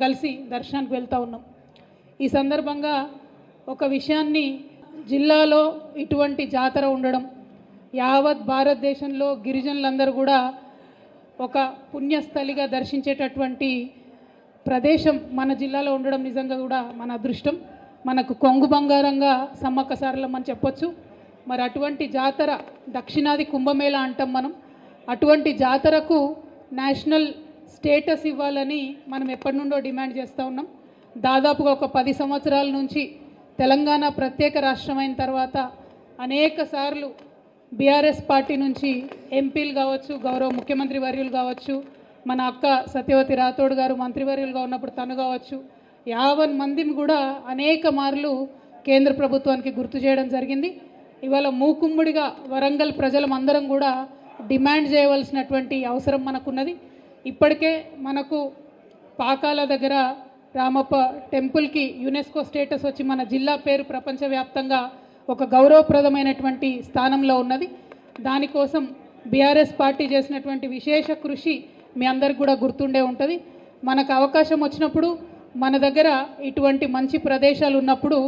కలిసి దర్శనానికి వెళ్తూ ఉన్నాం. ఈ సందర్భంగా ఒక విషయాన్ని జిల్లాలో ఇటువంటి జాతర ఉండడం యావత్ భారతదేశంలో గిరిజనులందరూ కూడా ఒక పుణ్యస్థలిగా దర్శించేటటువంటి ప్రదేశం మన జిల్లాలో ఉండడం నిజంగా కూడా మన అదృష్టం. మనకు కొంగు బంగారంగా సమ్మక్క సారలమ్మని చెప్పొచ్చు. మరి అటువంటి జాతర దక్షిణాది కుంభమేళ అంటాం మనం. అటువంటి జాతరకు నేషనల్ స్టేటస్ ఇవ్వాలని మనం ఎప్పటి నుండో డిమాండ్ చేస్తూ ఉన్నాం. దాదాపుగా ఒక పది సంవత్సరాల నుంచి తెలంగాణ ప్రత్యేక రాష్ట్రమైన తర్వాత అనేక సార్లు బీఆర్ఎస్ పార్టీ నుంచి ఎంపీలు కావచ్చు గౌరవ ముఖ్యమంత్రి వర్యులు కావచ్చు మన అక్క సత్యవతి రాథోడ్ గారు మంత్రివర్యులుగా ఉన్నప్పుడు తను కావచ్చు యావన్ మందిని కూడా అనేక మార్లు కేంద్ర ప్రభుత్వానికి గుర్తు చేయడం జరిగింది. ఇవాళ మూకుమ్ముడిగా వరంగల్ ప్రజలమందరం కూడా డిమాండ్ చేయవలసినటువంటి అవసరం మనకున్నది. ఇప్పటికే మనకు పాకాల దగ్గర రామప్ప టెంపుల్కి యునెస్కో స్టేటస్ వచ్చి మన జిల్లా పేరు ప్రపంచవ్యాప్తంగా ఒక గౌరవప్రదమైనటువంటి స్థానంలో ఉన్నది. దానికోసం బీఆర్ఎస్ పార్టీ చేసినటువంటి విశేష కృషి మీ అందరికి కూడా గుర్తుండే ఉంటుంది. మనకు అవకాశం వచ్చినప్పుడు మన దగ్గర ఇటువంటి మంచి ప్రదేశాలు ఉన్నప్పుడు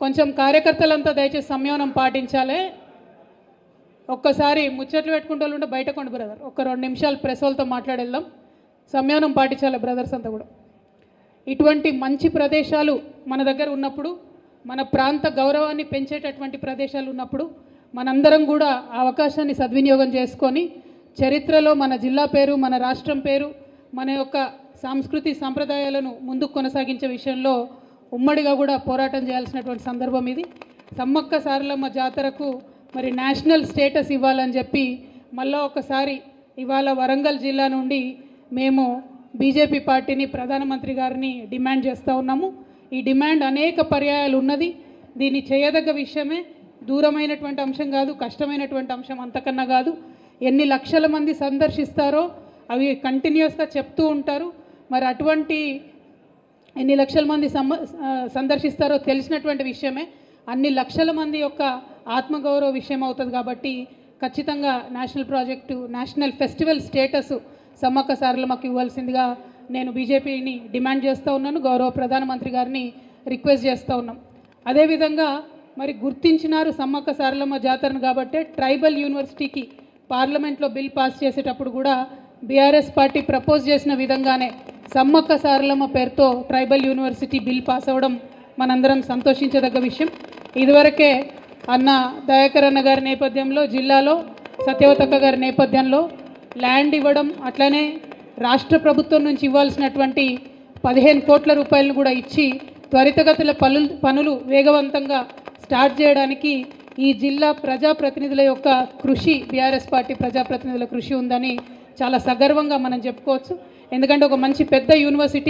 కొంచెం కార్యకర్తలంతా దయచేసి సంయమనం పాటించాలి. ఒక్కసారి ముచ్చట్లు పెట్టుకుంటూ ఉంటే బయట కొండ బ్రదర్ ఒక రెండు నిమిషాలు ప్రెస్ వాళ్ళతో మాట్లాడేద్దాం. సంయానం పాటించాలి బ్రదర్స్ అంతా కూడా. ఇటువంటి మంచి ప్రదేశాలు మన దగ్గర ఉన్నప్పుడు మన ప్రాంత గౌరవాన్ని పెంచేటటువంటి ప్రదేశాలు ఉన్నప్పుడు మనందరం కూడా ఆ అవకాశాన్ని సద్వినియోగం చేసుకొని చరిత్రలో మన జిల్లా పేరు మన రాష్ట్రం పేరు మన యొక్క సాంస్కృతి సాంప్రదాయాలను ముందుకు కొనసాగించే విషయంలో ఉమ్మడిగా కూడా పోరాటం చేయాల్సినటువంటి సందర్భం ఇది. సమ్మక్క సారలమ్మ జాతరకు మరి నేషనల్ స్టేటస్ ఇవ్వాలని చెప్పి మళ్ళా ఒకసారి ఇవాళ వరంగల్ జిల్లా నుండి మేము బీజేపీ పార్టీని ప్రధానమంత్రి గారిని డిమాండ్ చేస్తూ ఉన్నాము. ఈ డిమాండ్ అనేక పర్యాయాలు ఉన్నది. దీన్ని చేయదగ్గ విషయమే దూరమైనటువంటి అంశం కాదు కష్టమైనటువంటి అంశం అంతకన్నా కాదు. ఎన్ని లక్షల మంది సందర్శిస్తారో అవి కంటిన్యూస్గా చెప్తూ ఉంటారు. మరి అటువంటి ఎన్ని లక్షల మంది సందర్శిస్తారో తెలిసినటువంటి విషయమే. అన్ని లక్షల మంది యొక్క ఆత్మగౌరవ విషయం అవుతుంది కాబట్టి ఖచ్చితంగా national project national festival status Sammakka సారలమ్మకి ఇవ్వాల్సిందిగా నేను బీజేపీని డిమాండ్ చేస్తూ ఉన్నాను గౌరవ ప్రధానమంత్రి గారిని రిక్వెస్ట్ చేస్తూ ఉన్నాం. అదేవిధంగా మరి గుర్తించినారు సమ్మక్క సారలమ్మ జాతరను కాబట్టి ట్రైబల్ యూనివర్సిటీకి పార్లమెంట్లో బిల్ పాస్ చేసేటప్పుడు కూడా బీఆర్ఎస్ పార్టీ ప్రపోజ్ చేసిన విధంగానే సమ్మక్క సారలమ్మ పేరుతో ట్రైబల్ యూనివర్సిటీ బిల్ పాస్ అవ్వడం మనందరం సంతోషించదగ్గ విషయం. ఇదివరకే అన్న దయాకర్ అన్న గారి నేపథ్యంలో జిల్లాలో సత్యవతక్క గారి నేపథ్యంలో ల్యాండ్ ఇవ్వడం అట్లనే రాష్ట్ర ప్రభుత్వం నుంచి ఇవ్వాల్సినటువంటి పదిహేను కోట్ల రూపాయలను కూడా ఇచ్చి త్వరితగతుల పనులు పనులు వేగవంతంగా స్టార్ట్ చేయడానికి ఈ జిల్లా ప్రజాప్రతినిధుల యొక్క కృషి బీఆర్ఎస్ పార్టీ ప్రజాప్రతినిధుల కృషి ఉందని చాలా సగర్వంగా మనం చెప్పుకోవచ్చు. ఎందుకంటే ఒక మంచి పెద్ద యూనివర్సిటీ